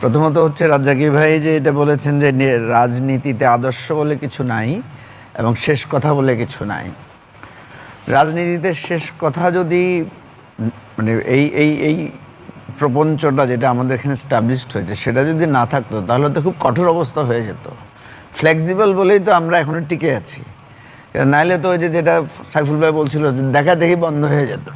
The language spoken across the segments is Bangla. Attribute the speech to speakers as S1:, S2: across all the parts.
S1: প্রথমত হচ্ছে রাজ্জাকি ভাই যে এটা বলেছেন যে রাজনীতিতে আদর্শ বলে কিছু নাই এবং শেষ কথা বলে কিছু নাই। রাজনীতিতে শেষ কথা যদি মানে এই এই এই প্রপঞ্চটা যেটা আমাদের এখানে স্টাবলিশড হয়েছে, সেটা যদি না থাকতো, তাহলে তো খুব কঠোর অবস্থা হয়ে যেত। ফ্লেক্সিবল বলেই তো আমরা এখনও টিকে আছি। নাইলে তো ওই যে যেটা সাইফুল ভাই বলছিল দেখা দেখি বন্ধ হয়ে যেত।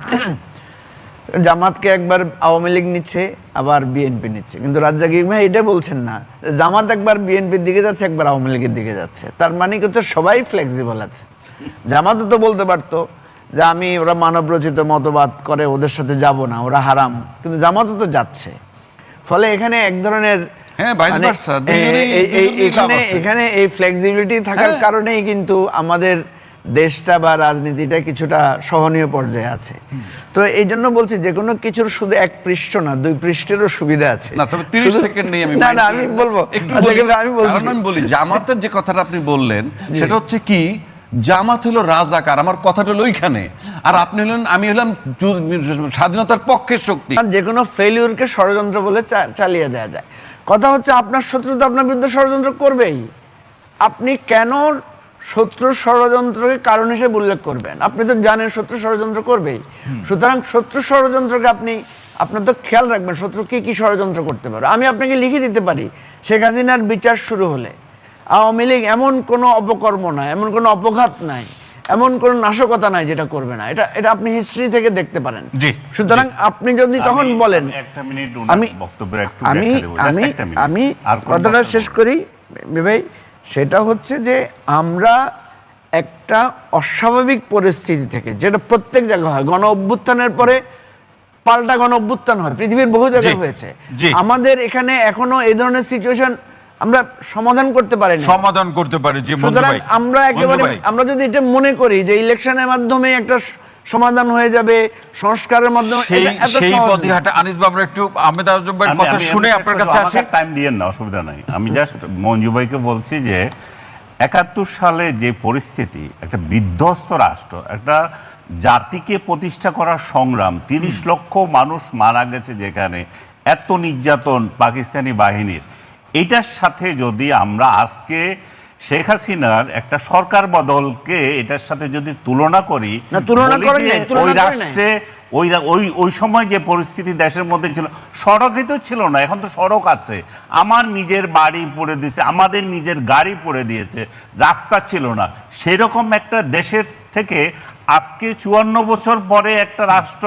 S1: জামাতকে একবার আওয়ামী লীগ নিচ্ছে আবার বিএনপি নিচ্ছে। কিন্তু রাজ্জাকি ভাই এটা বলছেন না। জামাত একবার বিএনপির দিকে যাচ্ছে একবার আওয়ামী লীগের দিকে যাচ্ছে। তার মানে হচ্ছে সবাই ফ্লেক্সিবল আছে। জামাতও তো বলতে পারতো যে আমি ওরা মানব রচিত মতবাদ করে ওদের সাথে যাব না ওরা হারাম। কিন্তু জামাতও তো যাচ্ছে। ফলে এখানে এক ধরনের
S2: হ্যাঁ,
S1: মানে এখানে এই ফ্লেক্সিবিলিটি থাকার
S2: হ্যাঁ।
S1: কারণেই কিন্তু আমাদের দেশটা বা রাজনীতিটা কিছুটা সহনীয় পর্যায়ে আছে। তো এই জন্য বলছি যে কোনো কিছুর শুধু এক পৃষ্ঠ না দুই পৃষ্ঠেরও সুবিধা আছে।
S2: না তবে 30 সেকেন্ড নেই আমি
S1: না না আমি বলব।
S2: একটু
S1: আচ্ছা, আমি বলছি।
S2: আমি বলি জামাতের যে কথাটা আপনি বললেন সেটা হচ্ছে কি জামাত হলো রাজাকার আমার কথাটা হলো ওইখানে। আর আপনি হলেন আমি হলাম স্বাধীনতার পক্ষের শক্তি।
S1: আর যে কোনো ফেলিউরকে ষড়যন্ত্র বলে চালিয়ে দেওয়া যায়। কথা হচ্ছে আপনার শত্রু তো আপনার বিরুদ্ধে ষড়যন্ত্র করবেই। আপনি কেন শত্রু ষড়যন্ত্রকে কারণ হিসেবে উল্লেখ করবেন। আপনি তো জানেন শত্রু ষড়যন্ত্র করবেই। সুতরাং শত্রু ষড়যন্ত্রকে আপনি আপনার তো খেয়াল রাখবেন শত্রু কি কি ষড়যন্ত্র করতে পারে। আমি আপনাকে লিখে দিতে পারি শেখ হাসিনার বিচার শুরু হলে। আওয়ামী লীগ এমন কোনো অপকর্ম নাই এমন কোনো অপঘাত নাই এমন কোনো নাশকতা নাই যেটা করবে না। এটা এটা আপনি হিস্ট্রি থেকে দেখতে পারেন। সুতরাং আপনি যদি তখন বলেন
S3: আমি
S1: আমি আমি আমি কথাটা শেষ করি ভাই সেটা হচ্ছে যে আমরা একটা অস্বাভাবিক পরিস্থিতি থেকে যেটা প্রত্যেক জায়গায় হয় গণ অভ্যুত্থানের পরে পাল্টা গণ অভ্যুত্থান হয় পৃথিবীর বহু জায়গায় হয়েছে। আমাদের এখানে এখনও এই ধরনের সিচুয়েশন আমরা সমাধান করতে পারিনি।
S3: সমাধান করতে পারি যে
S1: আমরা একেবারে আমরা যদি এটা মনে করি যে ইলেকশনের মাধ্যমে একটা সমাধান হয়ে যাবে সংস্কারের মাধ্যমে
S3: সেই
S1: এটা এত
S3: সেই
S1: সহজ। না।
S3: পথে হাঁটা আনিস বাবু একটু আহমেদ আজম ভাইয়ের কথা শুনে আপনার কাছে আসি।
S4: টাইম দিয়েন না অসুবিধা নাই। আমি জাস্ট মঞ্জু ভাইকে বলছি যে একাত্তর সালে যে পরিস্থিতি একটা বিধ্বস্ত রাষ্ট্র একটা জাতিকে প্রতিষ্ঠা করার সংগ্রাম তিরিশ লক্ষ মানুষ মারা গেছে যেখানে এত নির্যাতন পাকিস্তানি বাহিনীর। এটার সাথে যদি আমরা আজকে শেখ হাসিনার একটা সরকার বদলকে এটার সাথে যদি তুলনা করি
S1: তুলনা
S4: ওই রাষ্ট্রে ওই ওই ওই সময় যে পরিস্থিতি দেশের মধ্যে ছিল সড়কই তো ছিল না এখন তো সড়ক আছে। আমার নিজের বাড়ি পড়ে দিয়েছে আমাদের নিজের গাড়ি পড়ে দিয়েছে রাস্তা ছিল না। সেরকম একটা দেশের থেকে আজকে চুয়ান্ন বছর পরে একটা রাষ্ট্র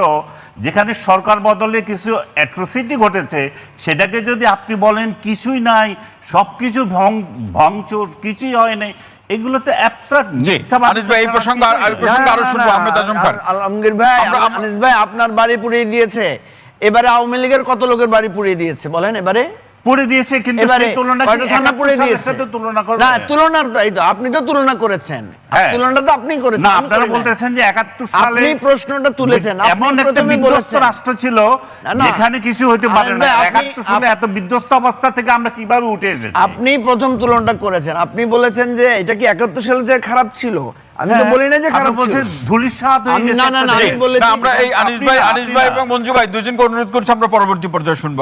S4: যেখানে সরকার বদলে কিছু অ্যাট্রোসিটি ঘটেছে সেটাকে যদি আপনি বলেন কিছুই নাই সব কিছু ভংচুর কিছুই হয় নাই এগুলো তো অ্যাবসার্ড
S3: জি, আনিস ভাই, এই প্রসঙ্গে আর- আর- প্রসঙ্গে আরও
S1: না, না,
S3: শুনব, আহমেদ আজম খান।
S1: আলমগীর ভাই
S3: আমরা- আমরা-
S1: আনিস ভাই আপনার বাড়ি পুড়িয়ে দিয়েছে। এবারে আওয়ামী লীগের কত লোকের বাড়ি পুড়িয়ে দিয়েছে বলেন এবারে?
S4: পড়ে দিয়েছে কিন্তু
S1: এবারে
S4: সেই তুলনা
S1: কয়টা থানা পুড়িয়ে দিয়েছে।
S4: তুলনা করবে?
S1: না তুলনার তো আপনি তো তুলনা করেছেন।
S4: হ্যাঁ।
S1: তুলনাটা তো আপনি করেছেন
S4: না আপনারা বলতেছেন যে একাত্তর সালে
S1: আপনি প্রশ্নটা তুলেছেন
S4: এমন একটা বিধ্বস্ত রাষ্ট্র ছিল
S1: না, না।
S4: যেখানে কিছু হইতে পারে না।
S1: ভাই, আপনি-
S4: একাত্তর সালে এত বিধ্বস্ত অবস্থা থেকে আমরা কীভাবে উঠে এসেছি?
S1: আপনি প্রথম তুলনাটা করেছেন। আপনি বলেছেন যে এটা কি একাত্তর সালে যে খারাপ ছিল? আমি তো
S4: হ্যাঁ,
S1: বলি না যে খারাপ ছিল।
S4: বলছেন ধুলির সাত হয়ে গেছে
S1: না, না, না, আমি বলেছি-
S3: আমরা এই আনিস ভাই আনিস ভাই এবং মঞ্জু ভাই দুজনকে অনুরোধ করছি আমরা পরবর্তী পর্যায়ে শুনব।